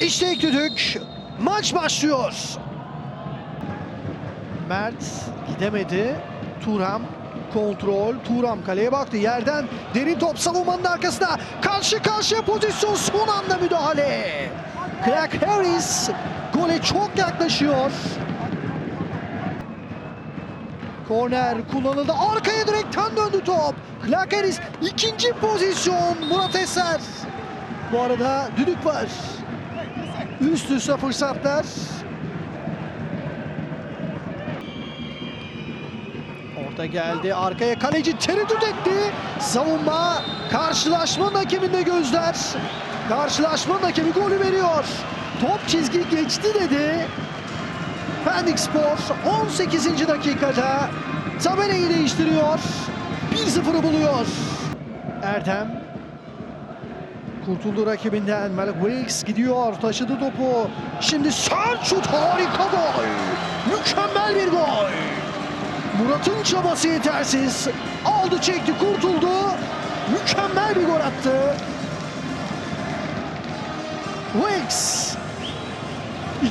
İşte ilk düdük. Maç başlıyor. Mert gidemedi. Turam kontrol. Turam kaleye baktı. Yerden derin top savunmanın arkasına. Karşı karşıya pozisyon son anda müdahale. Clark Harris gole çok yaklaşıyor. Korner kullanıldı. Arkaya direkten döndü top. Clark Harris ikinci pozisyon. Murat Eser. Bu arada düdük var. Üst üste fırsatlar. Orta geldi. Arkaya kaleci tereddüt etti. Savunma karşılaşmanın hakeminde gözler. Karşılaşmanın hakemi golü veriyor. Top çizgi geçti dedi. Pendik Spor 18. dakikada tabelayı değiştiriyor. 1-0'ı buluyor. Erdem kurtuldu rakibinden. Malik Wilkes gidiyor. Taşıdı topu. Şimdi sert şut harika gol. Mükemmel bir gol. Murat'ın çabası yetersiz. Aldı çekti kurtuldu. Mükemmel bir gol attı. Wilkes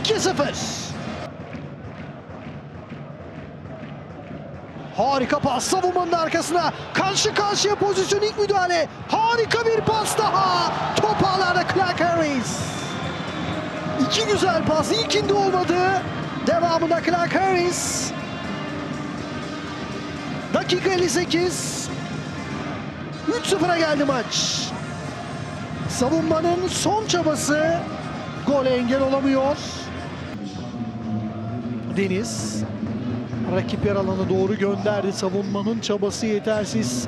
2-0. Harika pas savunmanın arkasına. Karşı karşıya pozisyon ilk müdahale. Harika bir pas daha. Top ağlarda Clark Harris. İki güzel pas. İlkinde olmadı. Devamında Clark Harris. Dakika 58. 3-0'a geldi maç. Savunmanın son çabası gole engel olamıyor. Deniz rakip yer alana doğru gönderdi. Savunmanın çabası yetersiz.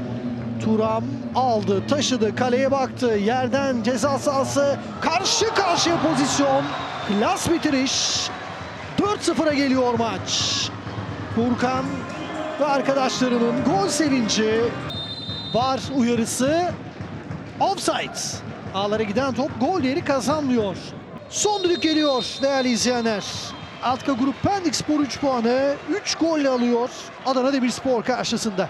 Turam aldı, taşıdı, kaleye baktı. Yerden ceza sahası karşı karşıya pozisyon. Klas bitiriş. 4-0'a geliyor maç. Furkan ve arkadaşlarının gol sevinci. Var uyarısı. Offside. Ağlara giden top gol yeri kazanmıyor. Son düdük geliyor değerli izleyenler. Altka Grup Pendik Spor 3 puanı 3 golle alıyor Adana Demirspor karşısında.